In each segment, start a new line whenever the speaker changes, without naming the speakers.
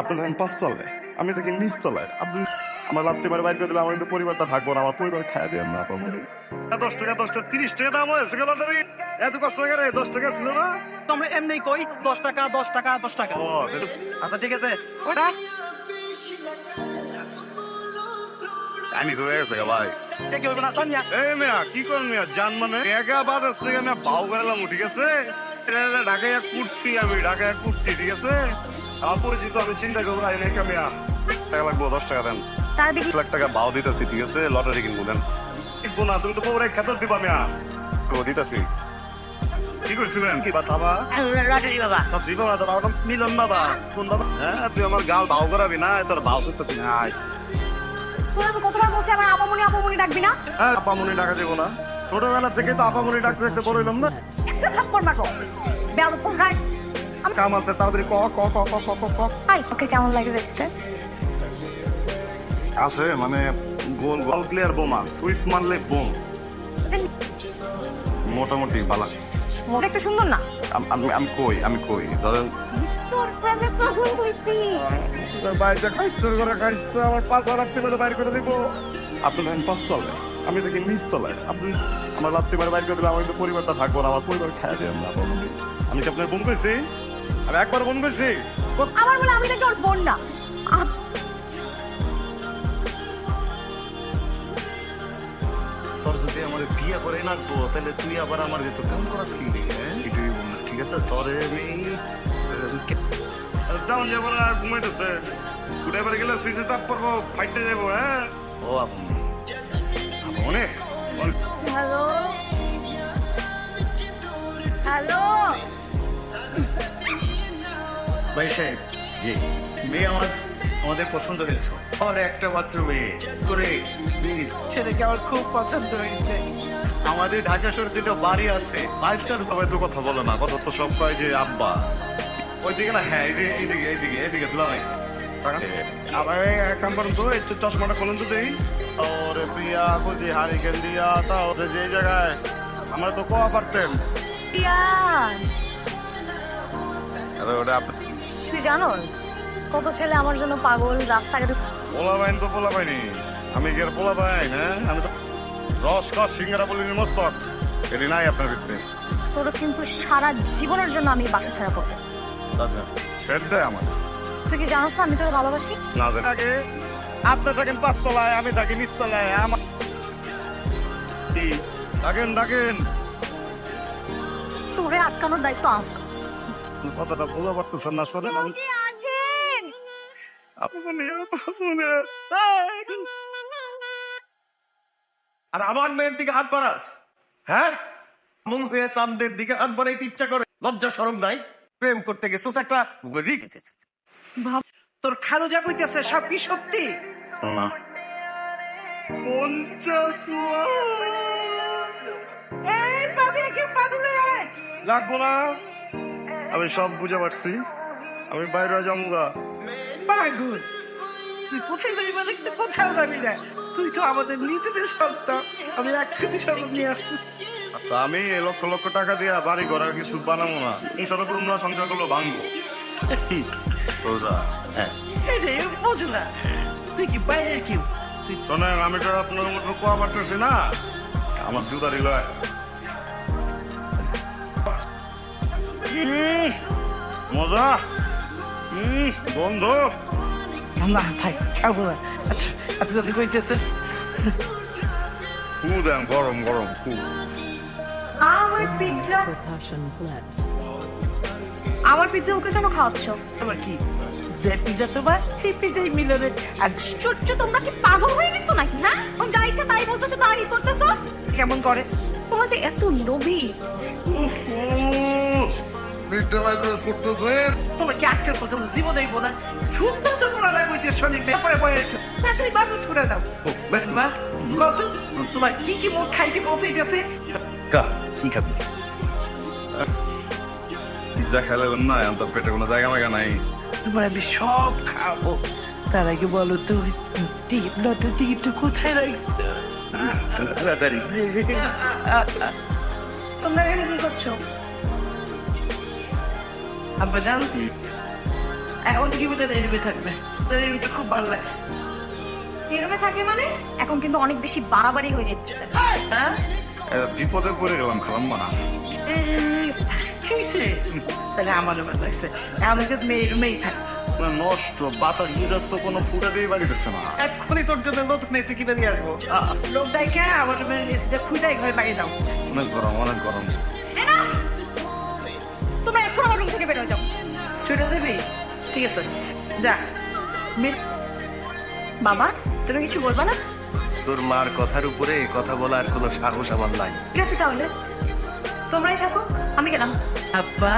আপনি থাকেন পাঁচতলায়? আমি থাকি নিচতলায়। আপনি আমার লাত্তি মারে বাইর করে দিলে আমার কিন্তু পরিবারটা থাকব না আমার পরিবার খাইয়া দিয়ে না আপনার মনে দশ টাকা দশ টাকা তিরিশ টাকা দাম হয়েছে লটারি। এত কষ্ট করে দশ টাকা ছিল না?
তোমরা এমনি কই দশ টাকা দশ টাকা দশ টাকা।
ও
আচ্ছা ঠিক আছে। ওটা?
আমি গেছে ভাই।
না
এই মিয়া কি মিয়া জান মানে? একা বাদ আসছে আমি বাউ গেলাম ঠিক আছে? ঢাকায় আমি ঢাকায় এক কুর্তি ঠিক আছে? আমার পরিচিত আমি চিন্তা করব না এনে মিয়া। টাকা লাগবো দশ টাকা দেন।
তার দিকে
লাখ টাকা বাউ দিতেছি ঠিক আছে? লটারি কিনবো দেন। কিনবো না তুমি তো পুরো খেতর দিবা মিয়া। ও দিতেছি। কি করছিলেন? কি বাতাবা
রাজারি বাবা।
সব জি বাবা বাবা মিলন বাবা। কোন বাবা? হ্যাঁ তুই আমার গাল বাউ করাবি না তোর বাউ করতেছি না আয়।
তোর আমি কতবার বলছি আমার আপামনি আপামনি ডাকবি না?
হ্যাঁ আপামনি ডাকা যাব না। ছোটবেলা থেকে তো আপামনি ডাকতে ডাকতে বড় হইলাম না।
একটা থাপ্পড় বেয়াদ
কাম আছে তাড়াতাড়ি ক ক ক ক ক ক ক
ওকে কেমন লাগে দেখতে
আছে মানে গোল গোল প্লেয়ার বোমা সুইচ মারলে বোম। মোটামুটি বালা
দেখতে সুন্দর না?
আমি আমি কই আমি কই ধরেন। বাইরে কাস্টর করে কাস্টর আমার পাঁচ বাইর করে দিব। আপনি থাকেন পাঁচতলায় আমি থাকি নিচতলায় আপনি আমার বাইর করে দিলে আমার কিন্তু পরিবারটা থাকব না আমার পরিবার খাইয়া না হয়। আমি কি আপনার বোন কইছি? আমি একবার বোন কইছি
আমার বলে আমি নাকি ওর বোন না।
তোর যদি আমার বিয়ে করে নাকবো তাহলে তুই আবার আমার কিছু কাম করাস কি হ্যাঁ? বল ঠিক আছে? তোরে আমি
ডাউন যাব না ঘুমাইতেছে। ঘুরে বেড়ে গেলে সুইচে চাপ পড়ব ফাইটে যাব হ্যাঁ?
ও আপনি
অনেক
হ্যালো?
ভাই সাহেব জি। মেয়ে আমার আমাদের পছন্দ হয়েছে। আর একটা মাত্র মেয়ে। করে
ছেলেকে আমার খুব পছন্দ হয়েছে।
আমাদের ঢাকা শহরে দুটো বাড়ি আছে। স্টার
সবাই তো কথা বলে না। কথা তো সব কয় যে আব্বা। ওইদিকে না হ্যাঁ এইদিকে এইদিকে এইদিকে এইদিকে এক কাম করুন তো এই তো চশমাটা খুলুন তো দেই ওরে প্রিয়া খুঁজি হারিকেন দিয়া তা ওরে যে জায়গায়। আমরা তো কোয়া পারতেন আরে ওটা
তুই জানোস কত ছেলে আমার জন্য পাগল রাস্তাঘাটে
পোলা বাইন তো পোলা বাইনি আমি কি আর পোলা বাইন হ্যাঁ? আমি তো রস কস সিঙ্গারা বলিনি মস্তক। এটি নাই আপনার ভিতরে।
তোর কিন্তু সারা জীবনের জন্য আমি বাসা ছাড়া করব।
আচ্ছা সেট দেয় আমার
তুই কি জানোস না আমি তোর ভালোবাসি?
না জানি। আগে আপনি থাকেন পাঁচতলায় আমি থাকি নিচতলায় আমার কি? থাকেন থাকেন
তোরে আটকানোর দায়িত্ব আমার।
কথাটা বোঝা পারতেছেন না শোনেন আমি
আছেন?
আপনি আপনি
আর আমার মেয়ের দিকে হাত বাড়াস। হ্যাঁ? মুখ হয়ে চান্দের দিকে হাত বাড়াইতে ইচ্ছা করে। লজ্জা সরম নাই? প্রেম করতে গেছিস একটা
তোর খালু যা কইতেছে সব কি সত্যি?
না। পঞ্চাশ লাগবো না। আমি সব বুঝে পারছি। আমি বাইরে যাব
পাগল তুই কোথায় যাবি মানে? কোথাও যাবি না। তুই তো আমাদের নিজেদের সন্তান। আমি এক কোটি স্বর্ণ নিয়ে আসছি।
তা আমি লক্ষ লক্ষ টাকা দিয়ে বাড়ি ঘর আর কিছু বানাবো না। সংসার করব না সংসার করল ভাঙবো। রোজা
হ্যাঁ।
বোঝ না। তুই কি বাইরে কেউ?
শোনেন আমি তো আপনার মতো কোয়া পারতেছি না আমার জুতারি লয় মজা। বন্ধ।
না ভাই খাব না আচ্ছা আচ্ছা যদি কইতেছে
ফু দেন গরম গরম ফু।
আমার পিৎজা আমার পিৎজা ওকে কেন খাওয়াচ্ছ?
আবার কি? যে পিজা তোমার সেই পিজাই মিলনে আর
চুচ্চু তোমরা কি পাগল হয়ে গেছো নাকি হ্যাঁ? ওই যা ইচ্ছা তাই বলতেছো তাই করতেছো?
কেমন করে?
তোমরা যে এত লোভী।
মিথ্যে মাইক্রোস করতেছে
তোমার কি আটকেল পছন্দ জীবন দেব না শুনতেছো কোনা না কইতে শোনি ব্যাপারে বয়েছ তাড়াতাড়ি বাজাজ করে দাও।
বেশ
মা কত তোমার কি কি খাইতে
কি খাবি?
পিজ্জা খেলে না তো পেটে কোনো জায়গা মায়গা নাই।
তোমার আমি সব খাব। তার আগে বলো তো টিকিট লটার টিকিটটা কোথায় রাখছো?
তোমরা এখানে কি করছ?
আব্বা জান? এখন থেকে বলে এই রুমে থাকবে। তোর এই রুমটা খুব ভালো লাগছে।
এই রুমে থাকে মানে? এখন কিন্তু অনেক বেশি বাড়াবাড়ি হয়ে যাচ্ছে।
হ্যাঁ?
বিপদে পড়ে গেলাম খালাম্মা না।
কি হয়েছে তাহলে আমারও ভালো লাগছে। আমাদের কাছে মেয়ে রুমেই
মানে নষ্ট বাতাস বুঝাস কোনো ফুটা দিয়ে বাড়িতেছে না।
এক্ষুনি তোর জন্য নতুন এসি কিনে নিয়ে আসব। আহ,
লোক ডাইকে আমার রুমের এসিটা খুঁটাই ঘরে লাগিয়ে দাও।
অনেক গরম অনেক গরম।
এখন আমার রুম থেকে বেরো যাও
ছুটে যাবি ঠিক আছে যা
বাবা তুমি কিছু বলবা না
তোর মার কথার উপরে কথা বলার কোনো সাহস আমার নাই
ঠিক আছে তাহলে তোমরাই থাকো আমি গেলাম
আব্বা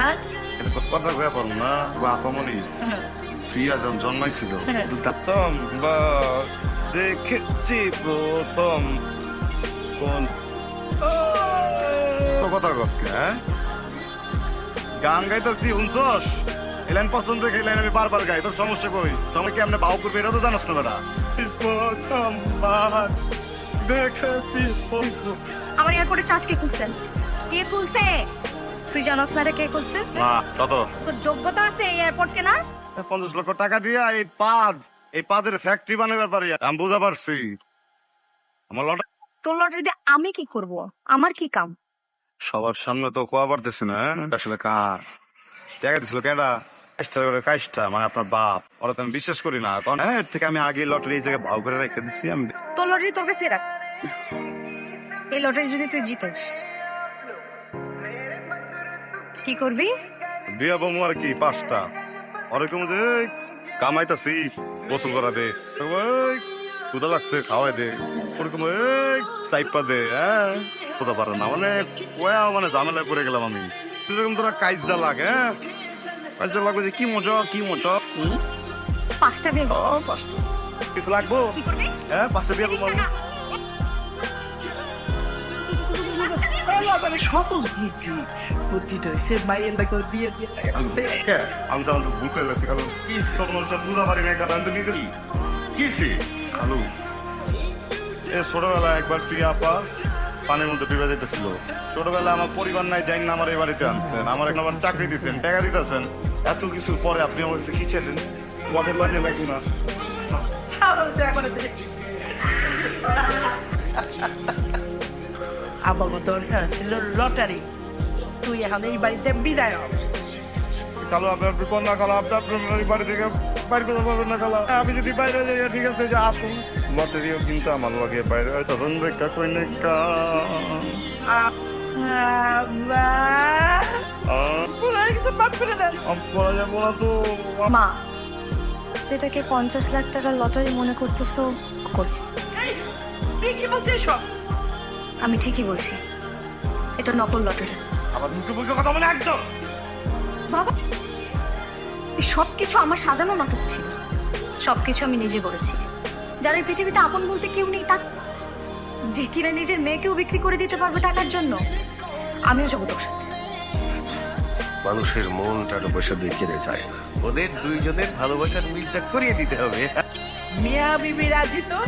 কথা কয়ে পারো না বাপামনি প্রিয়া যখন জন্মাইছিল
হ্যাঁ।
দেখতাম বা দেখেছি প্রথম কোন কথা কসকে হ্যাঁ গান গাইতেছি শুনছস? এই লাইন পছন্দ দেখে আমি বারবার গাই তোর সমস্যা কই? সময় কি আমরা বাউ করবে এটা তো জানোস না বেটা? দেখেছি
আমার এয়ারপোর্টে চার্জ কে খুলছেন কে খুলছে? তুই জানোস না রে কে খুলছে?
না কত?
তোর যোগ্যতা আছে এয়ারপোর্ট কেনার?
পঞ্চাশ লক্ষ টাকা দিয়া এই পাদ এই পাদের ফ্যাক্টরি বানাবার পারি। আমি বুঝা পারছি। আমার লটা
তোর লটারি দিয়ে আমি কি করব? আমার কি কাম?
সবার সামনে তো কোয়া পারতেছি না হ্যাঁ? আসলে কার? টাকা দিছিল কেডা? কাজটা করে কাজটা মানে আপনার বাপ। ওরা তো আমি বিশ্বাস করি না। কারণ হ্যাঁ এর থেকে আমি আগে লটারি এই জায়গায় ভাও করে রেখে দিচ্ছি আমি
তোর লটারি তোর কাছে রাখ। এই লটারি যদি তুই জিতিস কি করবি?
বিয়া বমু আর কি পাঁচটা। ওরকম যে কামাইতাছি গোসল করা দে। ক্ষুদা লাগছে খাওয়াই দে ওরকম সাইপা দে হ্যাঁ বোঝা পারে না মানে ওয়া মানে ঝামেলায় পড়ে গেলাম আমি। এরকম তোরা কাইজা লাগে হ্যাঁ? কাইজা লাগবে যে কি মজা কি মজা?
পাঁচটা বিয়ে
ও, পাঁচটা। কিছু লাগবো? হ্যাঁ পাঁচটা বিয়া।
আমি। সহজ বুদ্ধি বুদ্ধিটা হয়েছে মায়ের লাগে ওর বিয়ে।
আমি তো ভুল করে গেছি কারণ কি সমস্যা বুঝা পারি না কারণ আমি তো নিজেরই কিছি খালু এ ছোটবেলায় একবার প্রিয়া আপা পানির মধ্যে ডুবে যেতেছিল ছোটবেলায় আমার পরিবার নাই যাই না আমার এই বাড়িতে আনছেন। আমার এখন আবার চাকরি দিচ্ছেন টাকা দিতেছেন। এত কিছুর পরে আপনি আমার কাছে কি ছিলেন ওয়াটার লাগে নাকি না।
আমার দরকার ছিল লটারি। তুই এখন এই বাড়িতে বিদায় হ।
কালো আপনি আপনি কন্যা কালো আপনি আপনার বাড়ি থেকে বাইরে করতে পারবেন না আমি যদি বাইরে যাই ঠিক আছে যে আসুন। লটারিও কিন্তু আমার লাগে বাইরে হয়তো দেখা কই না কা।
আব্বা,
আহ
পুরো কিছু মাফ করে দেন।
আমি করা যাব না তো
মা যেটাকে পঞ্চাশ লাখ টাকার লটারি মনে করতেছো কর
কি বলছিস
আমি ঠিকই বলছি। এটা নকল লটারি।
আবার মুখে মুখে কথা বলে একদম।
বাবা এই সব কিছু আমার সাজানো নাটক ছিল। সব কিছু আমি নিজে করেছি। যারা এই পৃথিবীতে আপন বলতে কেউ নেই তা যে কিনা নিজের মেয়েকেও বিক্রি করে দিতে পারবে টাকার জন্য আমিও যাব তোর সাথে।
মানুষের মন টাকা পয়সা দিয়ে কেড়ে যায় না। ওদের দুইজনের ভালোবাসার মিলটা করিয়ে দিতে হবে।
মিয়া বিবি রাজি তো?